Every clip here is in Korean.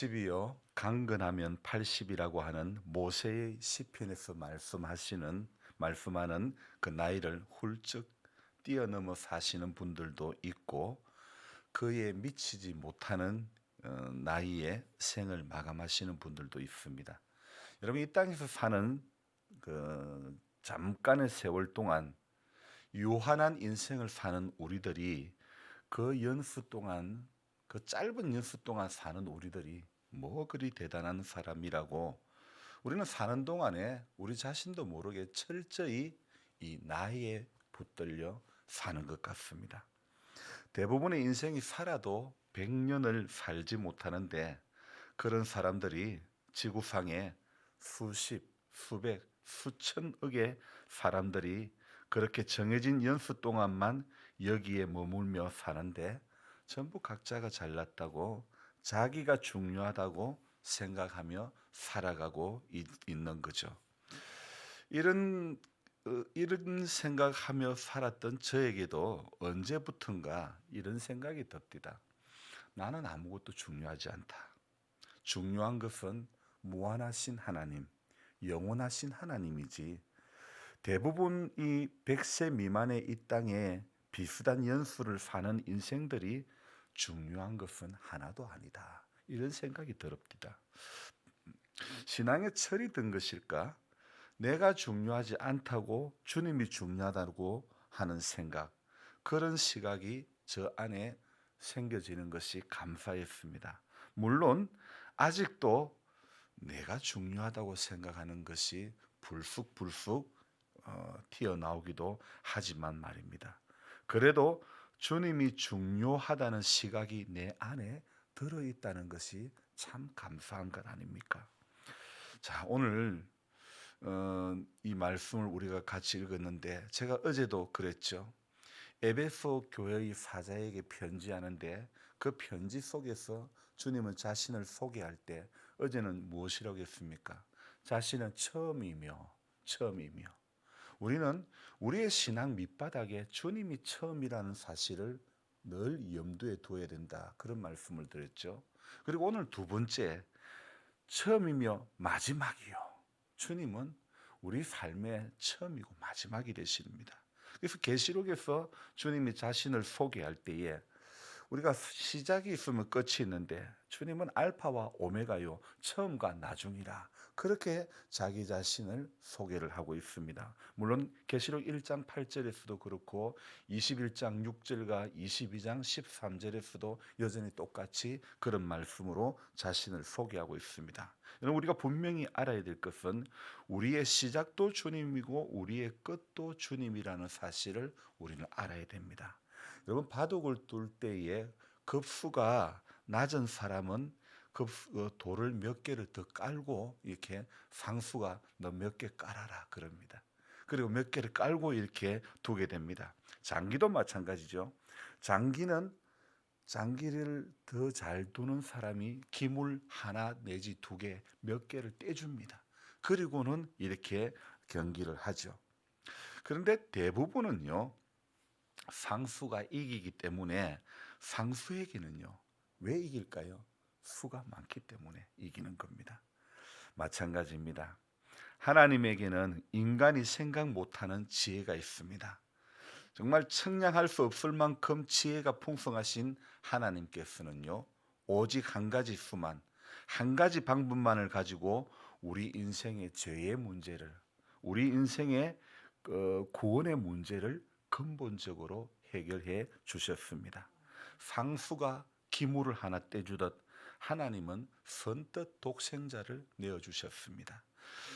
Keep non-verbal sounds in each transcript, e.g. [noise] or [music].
80이요 강건하면 80이라고 하는 모세의 시편에서 말씀하시는 말씀하는 그 나이를 훌쩍 뛰어넘어 사시는 분들도 있고 그에 미치지 못하는 어, 나이에 생을 마감하시는 분들도 있습니다. 여러분 이 땅에서 사는 그 잠깐의 세월 동안 유한한 인생을 사는 우리들이 그 연수 동안 그 짧은 연수 동안 사는 우리들이 뭐 그리 대단한 사람이라고 우리는 사는 동안에 우리 자신도 모르게 철저히 이 나이에 붙들려 사는 것 같습니다. 대부분의 인생이 살아도 100년을 살지 못하는데 그런 사람들이 지구상에 수십, 수백, 수천억의 사람들이 그렇게 정해진 연수 동안만 여기에 머물며 사는데 전부 각자가 잘났다고 자기가 중요하다고 생각하며 살아가고 있, 는 거죠. 이런 어, 이런 생각하며 살았던 저에게도 언제부턴가 이런 생각이 듭니다. 나는 아무것도 중요하지 않다. 중요한 것은 무한하신 하나님, 영원하신 하나님이지. 대부분 이 100세 미만의 이 땅에 비슷한 연수를 사는 인생들이 중요한 것은 하나도 아니다. 이런 생각이 들었습니다. 신앙의 철이 든 것일까? 내가 중요하지 않다고 주님이 중요하다고 하는 생각, 그런 시각이 저 안에 생겨지는 것이 감사했습니다. 물론 아직도 내가 중요하다고 생각하는 것이 불쑥불쑥 어, 튀어나오기도 하지만 말입니다. 그래도 주님이 중요하다는 시각이 내 안에 들어 있다는 것이 참 감사한 것 아닙니까? 자, 오늘 어, 이 말씀을 우리가 같이 읽었는데 제가 어제도 그랬죠. 에베소 교회의 사자에게 편지하는데 그 편지 속에서 주님은 자신을 소개할 때 어제는 무엇이라고 했습니까? 자신은 처음이며 처음이며 우리는 우리의 신앙 밑바닥에 주님이 처음이라는 사실을 늘 염두에 둬야 된다. 그런 말씀을 드렸죠. 그리고 오늘 두 번째 처음이며 마지막이요. 주님은 우리 삶의 처음이고 마지막이 되십니다. 그래서 계시록에서 주님이 자신을 소개할 때에 우리가 시작이 있으면 끝이 있는데 주님은 알파와 오메가요 처음과 나중이라 그렇게 자기 자신을 소개를 하고 있습니다. 물론 계시록 1장 8절에서도 그렇고 21장 6절과 22장 13절에서도 여전히 똑같이 그런 말씀으로 자신을 소개하고 있습니다. 여러분 우리가 분명히 알아야 될 것은 우리의 시작도 주님이고 우리의 끝도 주님이라는 사실을 우리는 알아야 됩니다. 여러분 바둑을 둘 때에 급수가 낮은 사람은 급 어, 돌을 몇 개를 더 깔고 이렇게 상수가 너 몇 개 깔아라 그럽니다. 그리고 몇 개를 깔고 이렇게 두게 됩니다. 장기도 마찬가지죠. 장기는 장기를 더 잘 두는 사람이 기물 하나 내지 두 개, 몇 개를 떼줍니다. 그리고는 이렇게 경기를 하죠. 그런데 대부분은요, 상수가 이기기 때문에 상수에게는요, 왜 이길까요? 수가 많기 때문에 이기는 겁니다. 마찬가지입니다. 하나님에게는 인간이 생각 못하는 지혜가 있습니다. 정말 청량할 수 없을 만큼 지혜가 풍성하신 하나님께서는요, 오직 한 가지 수만, 한 가지 방법만을 가지고 우리 인생의 죄의 문제를, 우리 인생의 어, 구원의 문제를 근본적으로 해결해 주셨습니다. 상수가 기물을 하나 떼주듯 하나님은 선뜻 독생자를 내어 주셨습니다.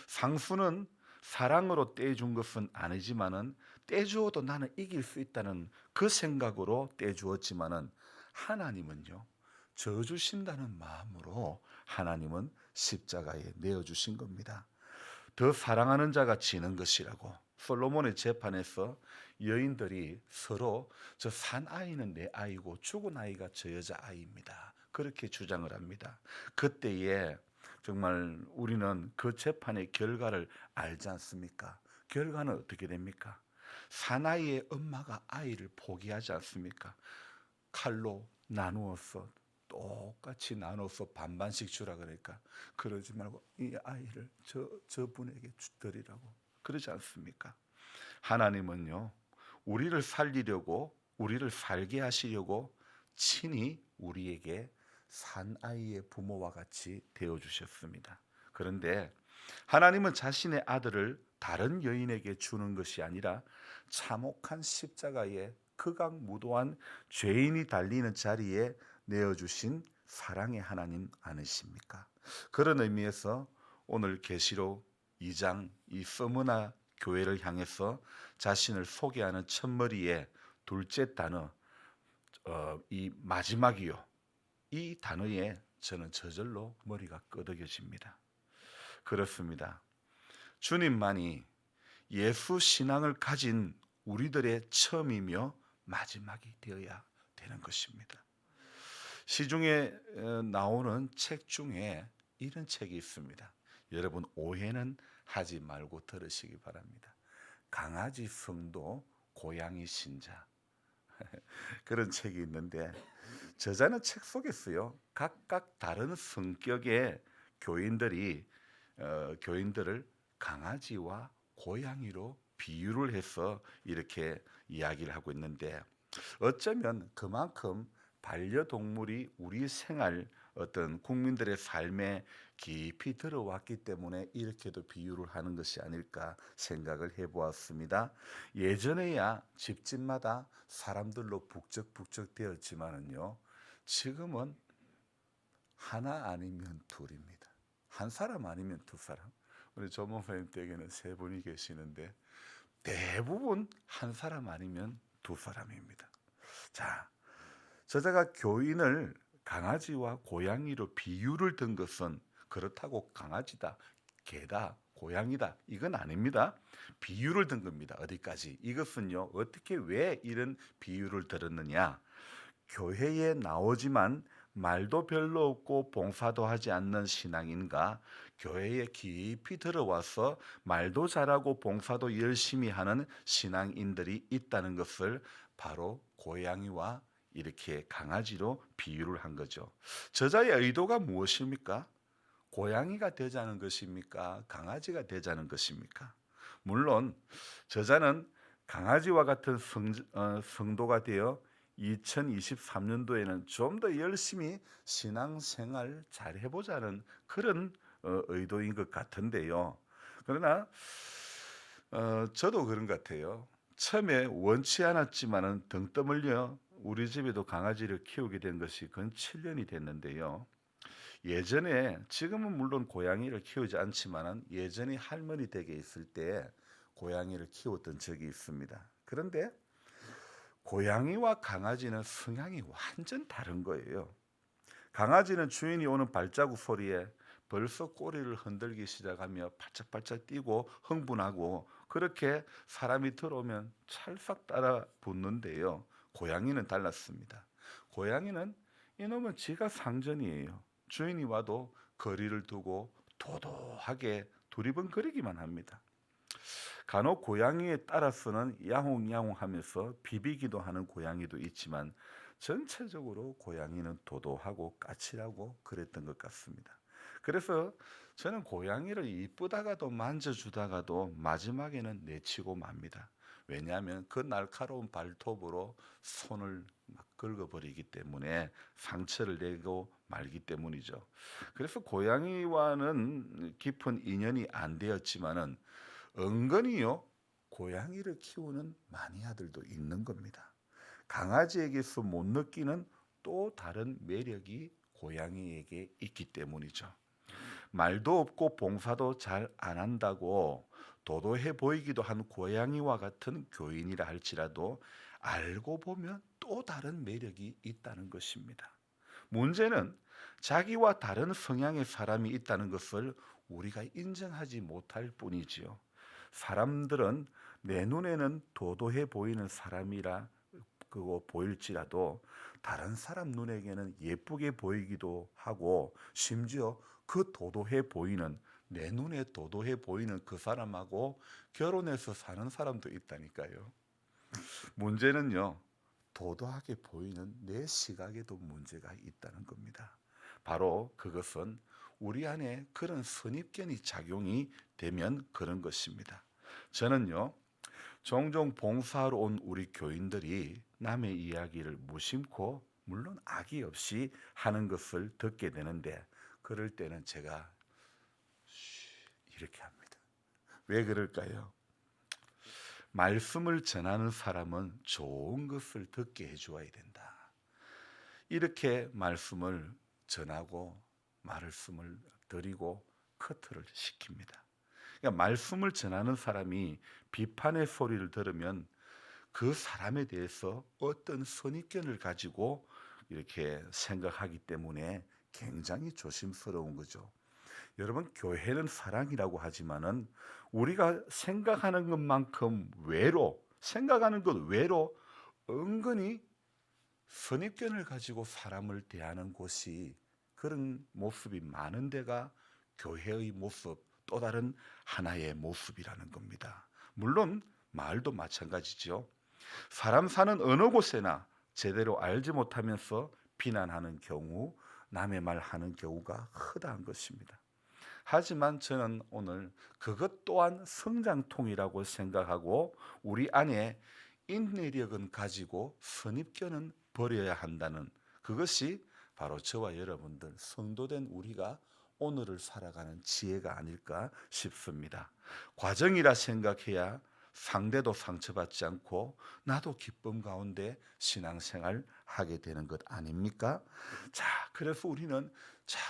상수는 사랑으로 떼준 것은 아니지만은 떼주어도 나는 이길 수 있다는 그 생각으로 떼주었지만은 하나님은요 저 주신다는 마음으로 하나님은 십자가에 내어 주신 겁니다. 더 사랑하는 자가 지는 것이라고 솔로몬의 재판에서 여인들이 서로 저 산 아이는 내 아이고 죽은 아이가 저 여자 아이입니다. 그렇게 주장을 합니다. 그때에 정말 우리는 그 재판의 결과를 알지 않습니까? 결과는 어떻게 됩니까? 사나이의 엄마가 아이를 포기하지 않습니까? 칼로 나누어서 똑같이 나눠서 반반씩 주라 그러니까 그러지 말고 이 아이를 저 저분에게 주- 드리라고 그러지 않습니까? 하나님은요 우리를 살리려고 우리를 살게 하시려고 친히 우리에게 산 아이의 부모와 같이 되어 주셨습니다. 그런데 하나님은 자신의 아들을 다른 여인에게 주는 것이 아니라 참혹한 십자가에 극악무도한 죄인이 달리는 자리에 내어 주신 사랑의 하나님 아니십니까? 그런 의미에서 오늘 계시록 2장 이 서머나 교회를 향해서 자신을 소개하는 첫머리에 둘째 단어 어, 이 마지막이요. 이 단어에 저는 저절로 머리가 끄덕여집니다. 그렇습니다. 주님만이 예수 신앙을 가진 우리들의 처음이며 마지막이 되어야 되는 것입니다. 시중에 어, 나오는 책 중에 이런 책이 있습니다. 여러분 오해는 하지 말고 들으시기 바랍니다. 강아지 성도 고양이 신자 [laughs] 그런 책이 있는데 저자는 책 속에서요 각각 다른 성격의 교인들이 어, 교인들을 강아지와 고양이로 비유를 해서 이렇게 이야기를 하고 있는데 어쩌면 그만큼 반려동물이 우리 생활 어떤 국민들의 삶에 깊이 들어왔기 때문에 이렇게도 비유를 하는 것이 아닐까 생각을 해보았습니다. 예전에야 집집마다 사람들로 북적북적 되었지만은요, 지금은 하나 아니면 둘입니다. 한 사람 아니면 두 사람. 우리 조목사님 댁에는 세 분이 계시는데 대부분 한 사람 아니면 두 사람입니다. 자, 저자가 교인을 강아지와 고양이로 비유를 든 것은 그렇다고 강아지다, 개다, 고양이다 이건 아닙니다. 비유를 든 겁니다. 어디까지? 이것은요 어떻게 왜 이런 비유를 들었느냐? 교회에 나오지만 말도 별로 없고 봉사도 하지 않는 신앙인과 교회에 깊이 들어와서 말도 잘하고 봉사도 열심히 하는 신앙인들이 있다는 것을 바로 고양이와 이렇게 강아지로 비유를 한 거죠. 저자의 의도가 무엇입니까? 고양이가 되자는 것입니까? 강아지가 되자는 것입니까? 물론 저자는 강아지와 같은 성, 어, 성도가 되어 2023년도에는 좀 더 열심히 신앙생활 잘 해보자는 그런 어, 의도인 것 같은데요. 그러나 어, 저도 그런 것 같아요. 처음에 원치 않았지만은 등 떠밀려 우리 집에도 강아지를 키우게 된 것이 근 7년이 됐는데요. 예전에 지금은 물론 고양이를 키우지 않지만은 예전에 할머니 댁에 있을 때 고양이를 키웠던 적이 있습니다. 그런데 고양이와 강아지는 성향이 완전 다른 거예요. 강아지는 주인이 오는 발자국 소리에 벌써 꼬리를 흔들기 시작하며 바짝바짝 뛰고 흥분하고 그렇게 사람이 들어오면 찰싹 따라 붙는데요. 고양이는 달랐습니다. 고양이는 이놈은 지가 상전이에요. 주인이 와도 거리를 두고 도도하게 두리번거리기만 합니다. 간혹 고양이에 따라서는 야옹야옹하면서 비비기도 하는 고양이도 있지만 전체적으로 고양이는 도도하고 까칠하고 그랬던 것 같습니다. 그래서 저는 고양이를 이쁘다가도 만져주다가도 마지막에는 내치고 맙니다. 왜냐하면 그 날카로운 발톱으로 손을 막 긁어버리기 때문에 상처를 내고 말기 때문이죠. 그래서 고양이와는 깊은 인연이 안 되었지만은 은근히요 고양이를 키우는 마니아들도 있는 겁니다. 강아지에게서 못 느끼는 또 다른 매력이 고양이에게 있기 때문이죠. 말도 없고 봉사도 잘 안 한다고 도도해 보이기도 한 고양이와 같은 교인이라 할지라도 알고 보면 또 다른 매력이 있다는 것입니다. 문제는 자기와 다른 성향의 사람이 있다는 것을 우리가 인정하지 못할 뿐이지요. 사람들은 내 눈에는 도도해 보이는 사람이라 그거 보일지라도 다른 사람 눈에게는 예쁘게 보이기도 하고 심지어 그 도도해 보이는 내 눈에 도도해 보이는 그 사람하고 결혼해서 사는 사람도 있다니까요. 문제는요. 도도하게 보이는 내 시각에도 문제가 있다는 겁니다. 바로 그것은 우리 안에 그런 선입견이 작용이 되면 그런 것입니다. 저는요, 종종 봉사하러 온 우리 교인들이 남의 이야기를 무심코 물론 악의 없이 하는 것을 듣게 되는데 그럴 때는 제가 쉬, 이렇게 합니다. 왜 그럴까요? 말씀을 전하는 사람은 좋은 것을 듣게 해주어야 된다. 이렇게 말씀을 전하고 말씀을 드리고 커트를 시킵니다. 그러니까 말씀을 전하는 사람이 비판의 소리를 들으면 그 사람에 대해서 어떤 선입견을 가지고 이렇게 생각하기 때문에 굉장히 조심스러운 거죠. 여러분 교회는 사랑이라고 하지만은 우리가 생각하는 것만큼 외로 생각하는 것 외로 은근히 선입견을 가지고 사람을 대하는 곳이 그런 모습이 많은 데가 교회의 모습 또 다른 하나의 모습이라는 겁니다. 물론 말도 마찬가지죠. 사람 사는 어느 곳에나 제대로 알지 못하면서 비난하는 경우 남의 말 하는 경우가 크다는 것입니다. 하지만 저는 오늘 그것 또한 성장통이라고 생각하고 우리 안에 인내력은 가지고 선입견은 버려야 한다는 그것이 바로 저와 여러분들 성도된 우리가 오늘을 살아가는 지혜가 아닐까 싶습니다. 과정이라 생각해야 상대도 상처받지 않고 나도 기쁨 가운데 신앙생활 하게 되는 것 아닙니까? 자, 그래서 우리는 자,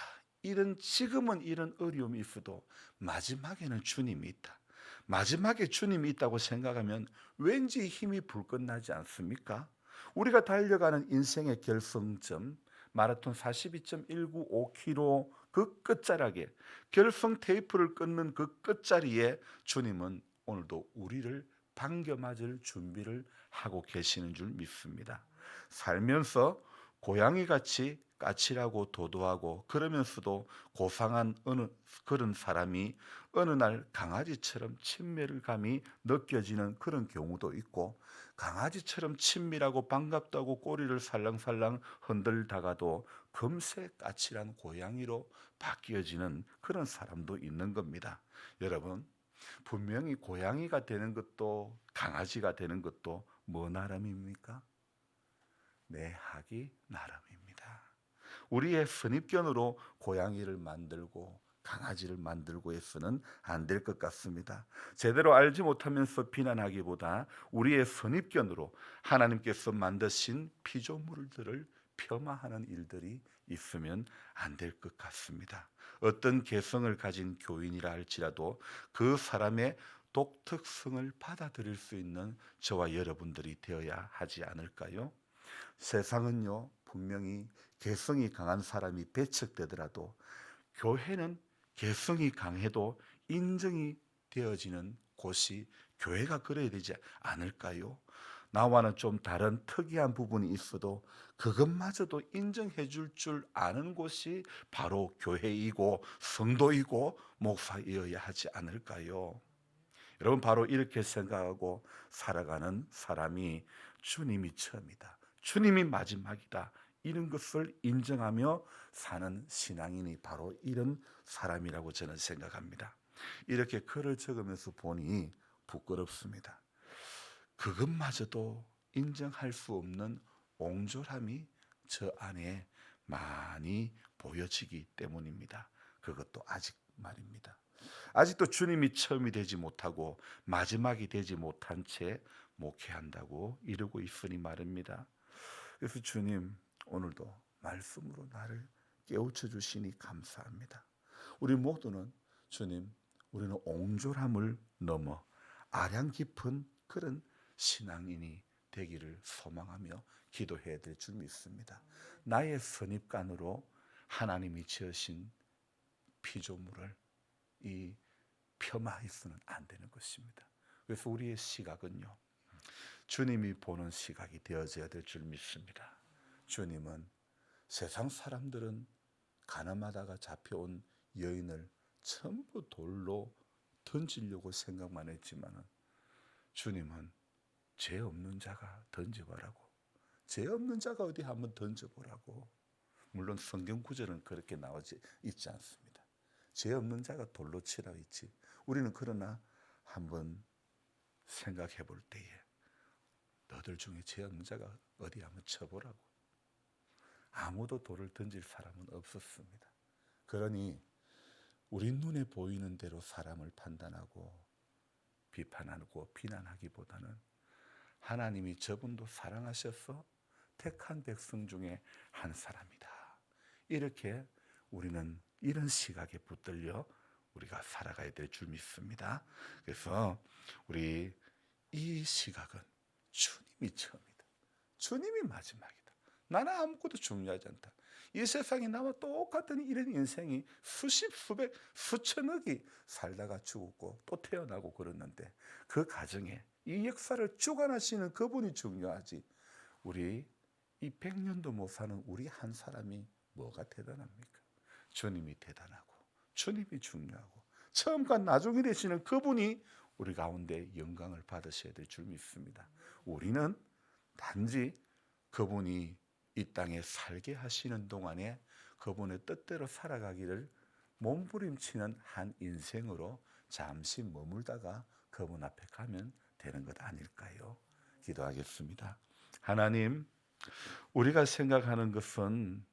이런 지금은 이런 어려움이 있어도 마지막에는 주님이 있다. 마지막에 주님이 있다고 생각하면 왠지 힘이 불끝나지 않습니까? 우리가 달려가는 인생의 결승점 마라톤 42.195km 그 끝자락에 결승 테이프를 끊는 그 끝자리에 주님은 오늘도 우리를 반겨 맞을 준비를 하고 계시는 줄 믿습니다. 살면서 고양이 같이 까칠하고 도도하고 그러면서도 고상한 어느 그런 사람이 어느 날 강아지처럼 친밀감이 느껴지는 그런 경우도 있고 강아지처럼 친밀하고 반갑다고 꼬리를 살랑살랑 흔들다가도 금세 까칠한 고양이로 바뀌어지는 그런 사람도 있는 겁니다. 여러분 분명히 고양이가 되는 것도 강아지가 되는 것도 뭐 나름입니까? 내 학이 나름입니다. 우리의 선입견으로 고양이를 만들고 강아지를 만들고 해서는 안 될 것 같습니다. 제대로 알지 못하면서 비난하기보다 우리의 선입견으로 하나님께서 만드신 피조물들을 폄하하는 일들이 있으면 안 될 것 같습니다. 어떤 개성을 가진 교인이라 할지라도 그 사람의 독특성을 받아들일 수 있는 저와 여러분들이 되어야 하지 않을까요? 세상은요, 분명히 개성이 강한 사람이 배척되더라도 교회는 개성이 강해도 인정이 되어지는 곳이 교회가 그래야 되지 않을까요? 나와는 좀 다른 특이한 부분이 있어도 그것마저도 인정해 줄 줄 아는 곳이 바로 교회이고 성도이고 목사이어야 하지 않을까요? 여러분 바로 이렇게 생각하고 살아가는 사람이 주님이 처음이다. 주님이 마지막이다. 이런 것을 인정하며 사는 신앙인이 바로 이런 사람이라고 저는 생각합니다. 이렇게 글을 적으면서 보니 부끄럽습니다. 그것마저도 인정할 수 없는 옹졸함이 저 안에 많이 보여지기 때문입니다. 그것도 아직 말입니다. 아직도 주님이 처음이 되지 못하고 마지막이 되지 못한 채 목회한다고 이러고 있으니 말입니다. 그래서 주님 오늘도 말씀으로 나를 깨우쳐 주시니 감사합니다. 우리 모두는 주님 우리는 옹졸함을 넘어 아량 깊은 그런 신앙인이 되기를 소망하며 기도해야 될 줄 믿습니다. 나의 선입관으로 하나님이 지으신 피조물을 이 폄하해서는 안 되는 것입니다. 그래서 우리의 시각은요. 주님이 보는 시각이 되어져야 될 줄 믿습니다. 주님은 세상 사람들은 가늠하다가 잡혀온 여인을 전부 돌로 던지려고 생각만 했지만은 주님은 죄 없는 자가 던져보라고 죄 없는 자가 어디 한번 던져보라고. 물론 성경 구절은 그렇게 나오지 있지 않습니다. 죄 없는 자가 돌로 치라 있지. 우리는 그러나 한번 생각해 볼 때에 너들 중에 죄 없는 자가 어디 한번 쳐보라고. 아무도 돌을 던질 사람은 없었습니다. 그러니 우리 눈에 보이는 대로 사람을 판단하고 비판하고 비난하기보다는 하나님이 저분도 사랑하셔서 택한 백성 중에 한 사람이다. 이렇게 우리는 이런 시각에 붙들려 우리가 살아가야 될 줄 믿습니다. 그래서 우리 이 시각은 주님이 처음이다. 주님이 마지막이다. 나는 아무것도 중요하지 않다. 이 세상에 나와 똑같은 이런 인생이 수십, 수백, 수천억이 살다가 죽었고 또 태어나고 그러는데 그 가정에 이 역사를 주관하시는 그분이 중요하지. 우리 이 백년도 못 사는 우리 한 사람이 뭐가 대단합니까? 주님이 대단하고 주님이 중요하고 처음과 나중에 되시는 그분이 우리 가운데 영광을 받으셔야 될 줄 믿습니다. 우리는 단지 그분이 이 땅에 살게 하시는 동안에 그분의 뜻대로 살아가기를 몸부림치는 한 인생으로 잠시 머물다가 그분 앞에 가면 되는 것 아닐까요? 기도하겠습니다. 하나님, 우리가 생각하는 것은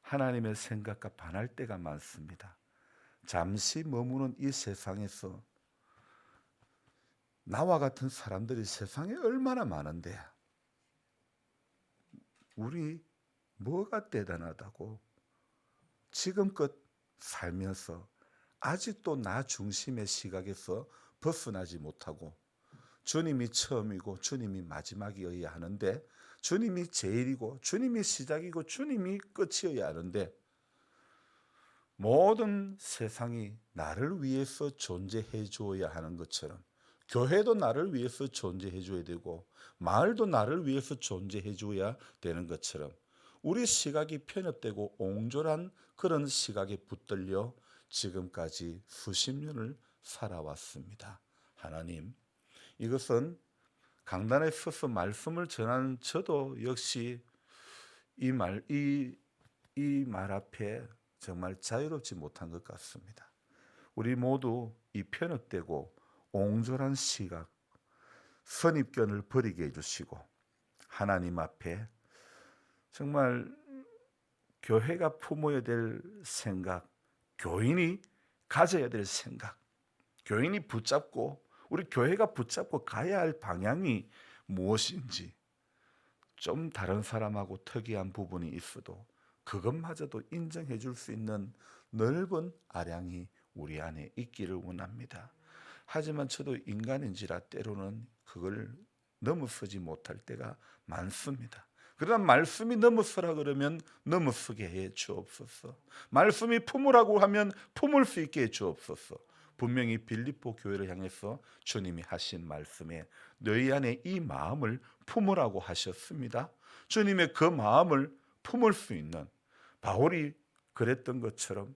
하나님의 생각과 반할 때가 많습니다. 잠시 머무는 이 세상에서 나와 같은 사람들이 세상에 얼마나 많은데 우리 뭐가 대단하다고 지금껏 살면서 아직도 나 중심의 시각에서 벗어나지 못하고 주님이 처음이고 주님이 마지막이어야 하는데 주님이 제일이고 주님이 시작이고 주님이 끝이어야 하는데 모든 세상이 나를 위해서 존재해 주어야 하는 것처럼 교회도 나를 위해서 존재해 줘야 되고 마을도 나를 위해서 존재해 줘야 되는 것처럼 우리 시각이 편협되고 옹졸한 그런 시각에 붙들려 지금까지 수십 년을 살아왔습니다. 하나님, 이것은 강단에 서서 말씀을 전하는 저도 역시 이 말, 이, 이 말 앞에 정말 자유롭지 못한 것 같습니다. 우리 모두 이 편협되고 옹졸한 시각, 선입견을 버리게 해주시고 하나님 앞에 정말 교회가 품어야 될 생각, 교인이 가져야 될 생각, 교인이 붙잡고 우리 교회가 붙잡고 가야 할 방향이 무엇인지 좀 다른 사람하고 특이한 부분이 있어도 그것마저도 인정해 줄 수 있는 넓은 아량이 우리 안에 있기를 원합니다. 하지만 저도 인간인지라 때로는 그걸 넘어서지 못할 때가 많습니다. 그러나 말씀이 넘어서라 그러면 넘어서게 해 주옵소서. 말씀이 품으라고 하면 품을 수 있게 해 주옵소서. 분명히 빌립보 교회를 향해서 주님이 하신 말씀에 너희 안에 이 마음을 품으라고 하셨습니다. 주님의 그 마음을 품을 수 있는 바울이 그랬던 것처럼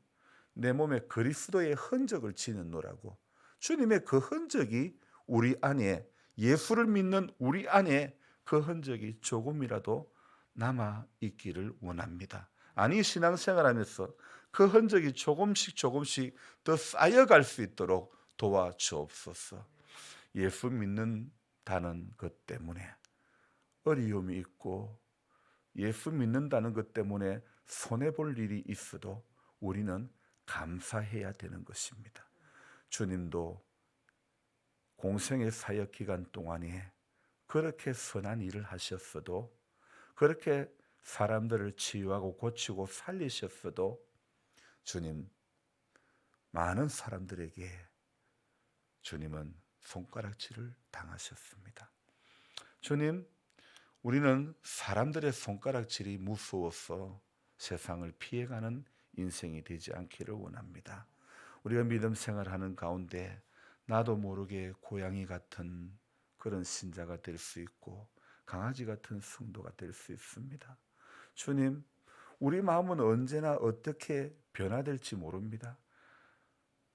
내 몸에 그리스도의 흔적을 지는노라고 주님의 그 흔적이 우리 안에 예수를 믿는 우리 안에 그 흔적이 조금이라도 남아 있기를 원합니다. 아니 신앙생활하면서 그 흔적이 조금씩 조금씩 더 쌓여갈 수 있도록 도와주옵소서. 예수 믿는다는 것 때문에 어려움이 있고 예수 믿는다는 것 때문에 손해 볼 일이 있어도 우리는 감사해야 되는 것입니다. 주님도 공생의 사역 기간 동안에 그렇게 선한 일을 하셨어도 그렇게 사람들을 치유하고 고치고 살리셨어도 주님 많은 사람들에게 주님은 손가락질을 당하셨습니다. 주님, 우리는 사람들의 손가락질이 무서워서 세상을 피해가는 인생이 되지 않기를 원합니다. 우리가 믿음 생활하는 가운데 나도 모르게 고양이 같은 그런 신자가 될 수 있고 강아지 같은 성도가 될 수 있습니다. 주님, 우리 마음은 언제나 어떻게 변화될지 모릅니다.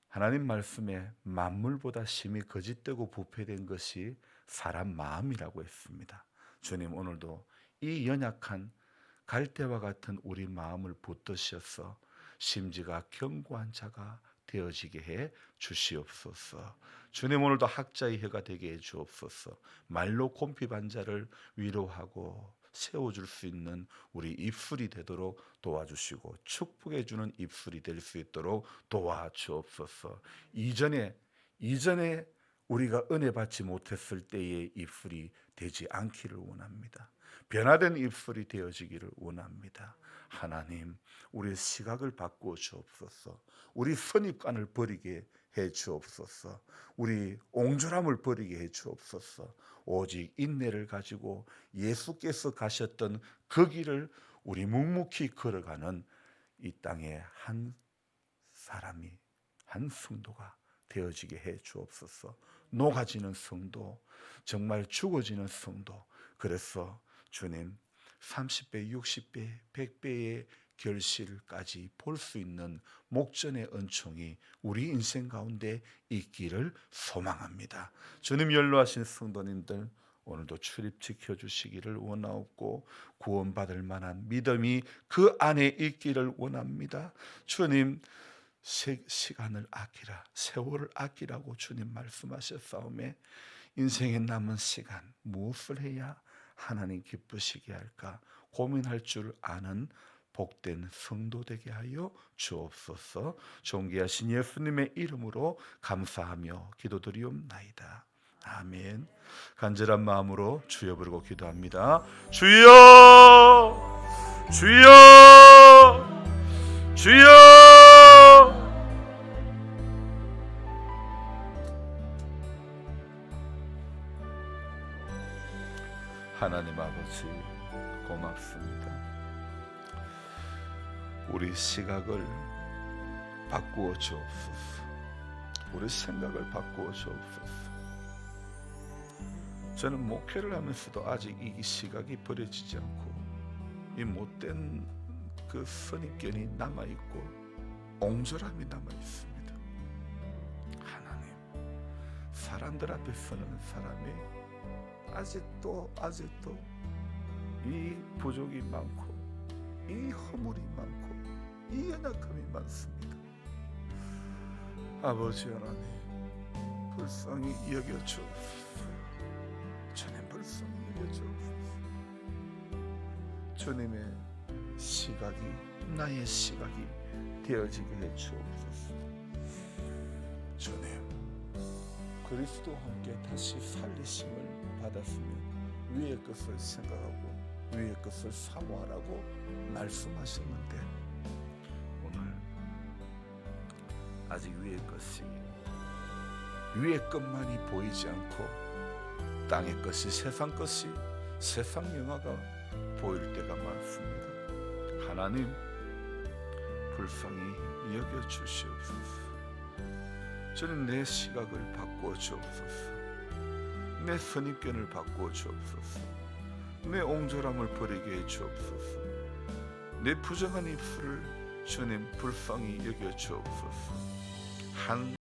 하나님 말씀에 만물보다 심히 거짓되고 부패된 것이 사람 마음이라고 했습니다. 주님 오늘도 이 연약한 갈대와 같은 우리 마음을 붙드셔서 심지가 견고한 자가 되어지게 해 주시옵소서. 주님 오늘도 학자의 혀가 되게 해 주옵소서. 말로 곰핍한 자를 위로하고 세워줄 수 있는 우리 입술이 되도록 도와주시고 축복해 주는 입술이 될 수 있도록 도와주옵소서. 이전에 이전에 우리가 은혜 받지 못했을 때의 입술이 되지 않기를 원합니다. 변화된 입술이 되어지기를 원합니다. 하나님, 우리 시각을 바꾸어 주옵소서. 우리 선입관을 버리게 해 주옵소서. 우리 옹졸함을 버리게 해 주옵소서. 오직 인내를 가지고 예수께서 가셨던 그 길을 우리 묵묵히 걸어가는 이 땅의 한 사람이 한 성도가 되어지게 해 주옵소서. 녹아지는 성도, 정말 죽어지는 성도. 그래서 주님 30배, 60배, 100배의 결실까지 볼 수 있는 목전의 은총이 우리 인생 가운데 있기를 소망합니다. 주님 연로하신 성도님들 오늘도 출입 지켜 주시기를 원하옵고 구원받을 만한 믿음이 그 안에 있기를 원합니다. 주님 시, 시간을 아끼라 세월을 아끼라고 주님 말씀하셨사오매 인생의 남은 시간 무엇을 해야 하나님 기쁘시게 할까 고민할 줄 아는 복된 성도 되게 하여 주옵소서. 존귀하신 예수님의 이름으로 감사하며 기도드리옵나이다. 아멘. 간절한 마음으로 주여 부르고 기도합니다. 주여! 주여! 주여! 하나님 아버지 고맙습니다. 우리 시각을 바꾸어 주옵소서. 우리 생각을 바꾸어 주옵소서. 저는 목회를 하면서도 아직 이 시각이 버려지지 않고 이 못된 그 선입견이 남아 있고 옹졸함이 남아 있습니다. 하나님, 사람들 앞에 서는 사람이 아직도 아직도 이 부족이 많고 이 허물이 많고 이 연약함이 많습니다. 아버지 하나님 불쌍히 여겨 주옵소서. 주님 불쌍히 여겨 주옵소서. 주님의 시각이 나의 시각이 되어지게 해 주옵소서. 주님 그리스도와 함께 다시 살리심을 받았으면 위의 것을 생각하고 위의 것을 사모하라고 말씀하셨는데 아직 위의 것이 위의 것만이 보이지 않고 땅의 것이 세상 것이 세상 영화가 보일 때가 많습니다. 하나님 불쌍히 여겨 주시옵소서. 저는 내 시각을 바꾸어 주옵소서. 내 선입견을 바꾸어 주옵소서. 내 옹졸함을 버리게 해 주옵소서. 내 부정한 입술을 주님 불쌍히 여겨 주옵소서. 한